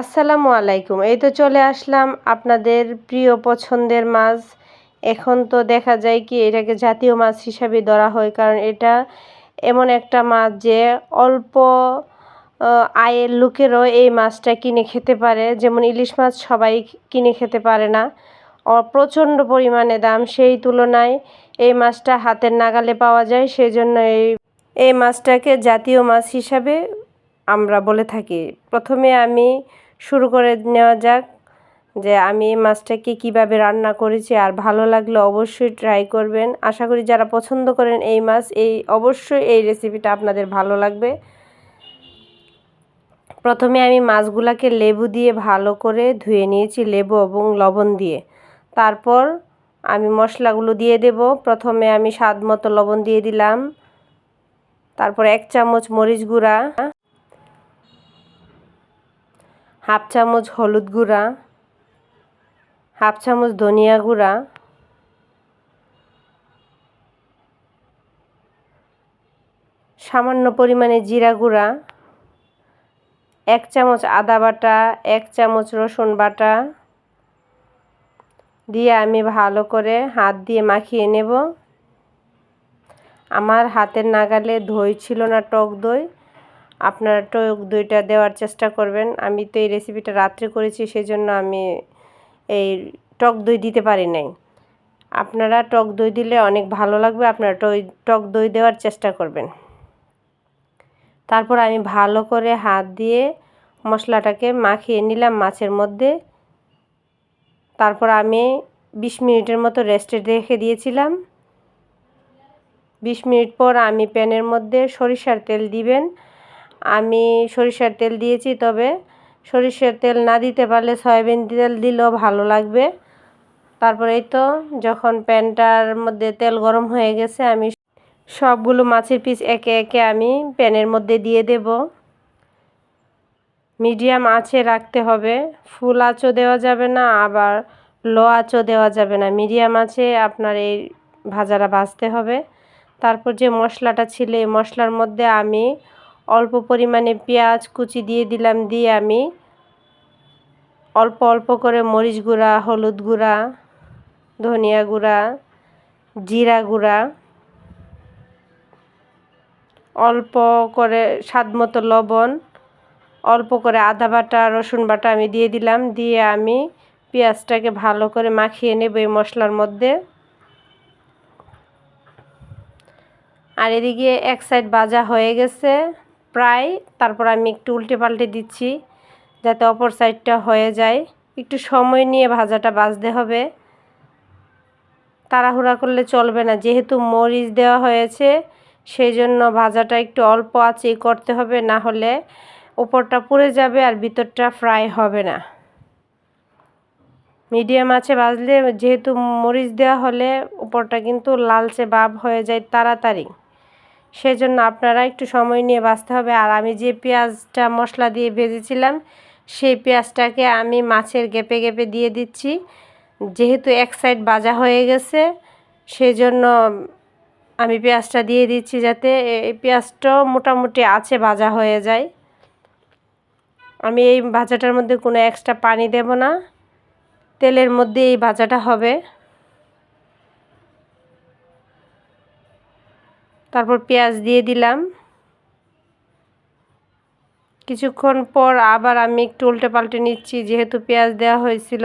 আসসালামু আলাইকুম। এই তো চলে আসলাম আপনাদের প্রিয় পছন্দের মাছ। এখন তো দেখা যায় কি এটাকে জাতীয় মাছ হিসাবে ধরা হয়, কারণ এটা এমন একটা মাছ যে অল্প আয়ের লোকেরও এই মাছটা কিনে খেতে পারে। যেমন ইলিশ মাছ সবাই কিনে খেতে পারে না। প্রচণ্ড পরিমাণে দাম সেই তুলনায় এই মাছটা হাতের নাগালে পাওয়া যায়। সেই জন্য এই এই মাছটাকে জাতীয় মাছ হিসাবে আমরা বলে থাকি। প্রথমে আমি শুরু করে নেওয়া যাক যে আমি এই মাছটাকে কীভাবে রান্না করেছি আর ভালো লাগলে অবশ্যই ট্রাই করবেন। আশা করি যারা পছন্দ করেন এই মাছ, এই অবশ্যই এই রেসিপিটা আপনাদের ভালো লাগবে। প্রথমে আমি মাছগুলাকে লেবু দিয়ে ভালো করে ধুয়ে নিয়েছি, লেবু এবং লবণ দিয়ে। তারপর আমি মশলাগুলো দিয়ে দেব। প্রথমে আমি স্বাদ মতো লবণ দিয়ে দিলাম। তারপর এক চামচ মরিচ গুঁড়া। হাফ চামচ হলুদ গুঁড়া, হাফ চামচ ধনিয়া গুঁড়া, সামান্য পরিমাণে জিরা গুঁড়া, এক চামচ আদা বাটা, এক চামচ রসুন বাটা দিয়ে আমি ভালো করে হাত দিয়ে মাখিয়ে নেব। আমার হাতের নাগালে দই ছিল না টক দই। আপনারা টক দইটা দেওয়ার চেষ্টা করবেন। আমি তো এই রেসিপিটা রাত্রে করেছি, সেজন্য আমি এই টক দই দিতে পারি নাই। আপনারা টক দই দিলে অনেক ভালো লাগবে আপনারা টক দই দেওয়ার চেষ্টা করবেন। তারপর আমি ভালো করে হাত দিয়ে মশলাটাকে মাখিয়ে নিলাম মাছের মধ্যে। তারপর আমি বিশ মিনিটের মতো রেস্টে রেখে দিয়েছিলাম। বিশ মিনিট পর আমি প্যানের মধ্যে সরিষার তেল দিবেন। আমি সরিষার তেল দিয়েছি, তবে সরিষার তেল না দিতে পারলে সয়াবিন তেল দিলেও ভালো লাগবে। তারপরে এই তো যখন প্যানটার মধ্যে তেল গরম হয়ে গেছে, আমি সবগুলো মাছের পিস একে একে আমি প্যানের মধ্যে দিয়ে দেব। মিডিয়াম আঁচে রাখতে হবে, ফুল আঁচও দেওয়া যাবে না, আবার লো আঁচও দেওয়া যাবে না। মিডিয়াম আঁচে আপনার এই ভাজাটা ভাজতে হবে। তারপর যে মশলাটা ছিল, এই মশলার মধ্যে আমি অল্প পরিমাণে পেঁয়াজ কুচি দিয়ে দিলাম, দিয়ে আমি অল্প অল্প করে মরিচ গুঁড়া, হলুদ গুঁড়া, ধনিয়া গুঁড়া, জিরা গুঁড়া, অল্প করে স্বাদ মতো লবণ, অল্প করে আদা বাটা, রসুন বাটা আমি দিয়ে দিলাম, দিয়ে আমি পেঁয়াজটাকে ভালো করে মাখিয়ে নেব এই মশলার মধ্যে। আর এদিকে এক সাইড ভাজা হয়ে গেছে। প্রায়, তারপর আমি একটু উল্টে পাল্টে দিচ্ছি যাতে অপর সাইডটা হয়ে যায়। একটু সময় নিয়ে ভাজাটা বাজতে হবে। তাড়াহুড়া করলে চলবে না, যেহেতু মরিচ দেওয়া হয়েছে সেই জন্য ভাজাটা একটু অল্প আঁচেই করতে হবে, না হলে উপরটা পুড়ে যাবে আর ভিতরটা ফ্রাই হবে না। মিডিয়াম আছে ভাজলে যেহেতু মরিচ দেওয়া হলে উপরটা কিন্তু লালচে ভাব হয়ে যায় তাড়াতাড়ি। সেজন্য আপনারা একটু সময় নিয়ে বাঁচতে হবে। আর আমি যে পেঁয়াজটা মশলা দিয়ে ভেজেছিলাম, সেই পেঁয়াজটাকে আমি মাছের গেপে গেপে দিয়ে দিচ্ছি। যেহেতু এক সাইড বাজা হয়ে গেছে সেই জন্য আমি পেঁয়াজটা দিয়ে দিচ্ছি যাতে এই পেঁয়াজটাও মোটামুটি আছে ভাজা হয়ে যায়। আমি এই ভাজাটার মধ্যে কোনো এক্সট্রা পানি দেব না। তেলের মধ্যে এই ভাজাটা হবে। তারপর পেঁয়াজ দিয়ে দিলাম। কিছুক্ষণ পর আবার আমি একটু উল্টে পাল্টে নিচ্ছি, যেহেতু পেঁয়াজ দেওয়া হয়েছিল।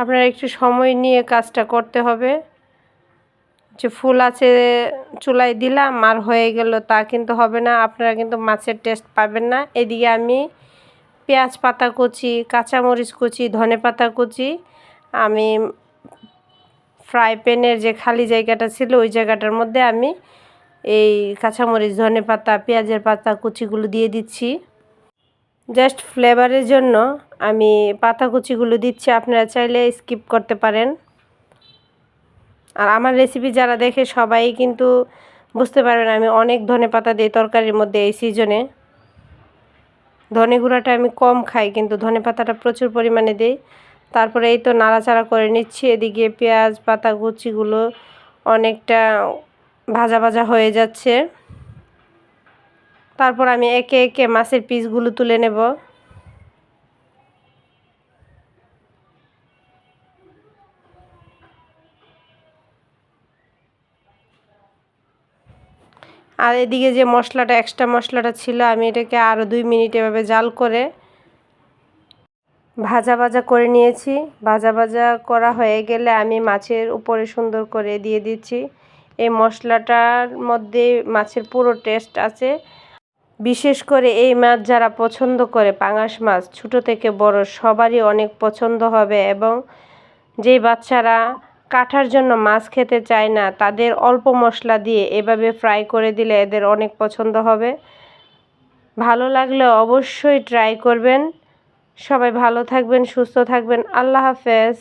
আপনার একটু সময় নিয়ে কাজটা করতে হবে। যে ফুল আছে চুলায় দিলাম, আর হয়ে গেল তা কিন্তু হবে না। আপনারা কিন্তু মাছের টেস্ট পাবেন না। এদিকে আমি পেঁয়াজ পাতা কুচি, কাঁচামরিচ কুচি, ধনে পাতা কুচি, আমি ফ্রাই প্যানের যে খালি জায়গাটা ছিল, ওই জায়গাটার মধ্যে আমি এই কাঁচামরিচ, ধনে পাতা, পেঁয়াজের পাতা কুচিগুলো দিয়ে দিচ্ছি। জাস্ট ফ্লেভারের জন্য আমি পাতা কুচিগুলো দিচ্ছি, আপনারা চাইলে স্কিপ করতে পারেন। আর আমার রেসিপি যারা দেখে সবাই কিন্তু বুঝতে পারবেন, আমি অনেক ধনে পাতা দিই তরকারির মধ্যে এই সিজনে ধনে গুঁড়াটা আমি কম খাই, কিন্তু ধনে পাতাটা প্রচুর পরিমাণে দিই। তারপরে এই তো নাড়াচাড়া করে নিচ্ছি, এদিকে পেঁয়াজ, পাতা, কুচিগুলো অনেকটা ভাজা ভাজা হয়ে যাচ্ছে। তারপর আমি একে একে মাছের পিসগুলো তুলে নেব। আর এদিকে যে মশলাটা এক্সট্রা মশলাটা ছিল, আমি এটাকে আরও দুই মিনিট এভাবে জাল করে ভাজা ভাজা করে নিয়েছি। ভাজা ভাজা করা হয়ে গেলে আমি মাছের উপরে সুন্দর করে দিয়ে দিচ্ছি। এই মশলাটার মধ্যে মাছের পুরো টেস্ট আছে। বিশেষ করে এই মাছ যারা পছন্দ করে, পাঙাশ মাছ, ছোটো থেকে বড়, সবারই অনেক পছন্দ হবে এবং যেই বাচ্চারা কাঠার জন্য মাছ খেতে চায় না, তাদের অল্প মশলা দিয়ে এভাবে ফ্রাই করে দিলে এদের অনেক পছন্দ হবে। ভালো লাগলে অবশ্যই ট্রাই করবেন। সবাই ভালো থাকবেন, সুস্থ থাকবেন। আল্লাহ হাফেজ।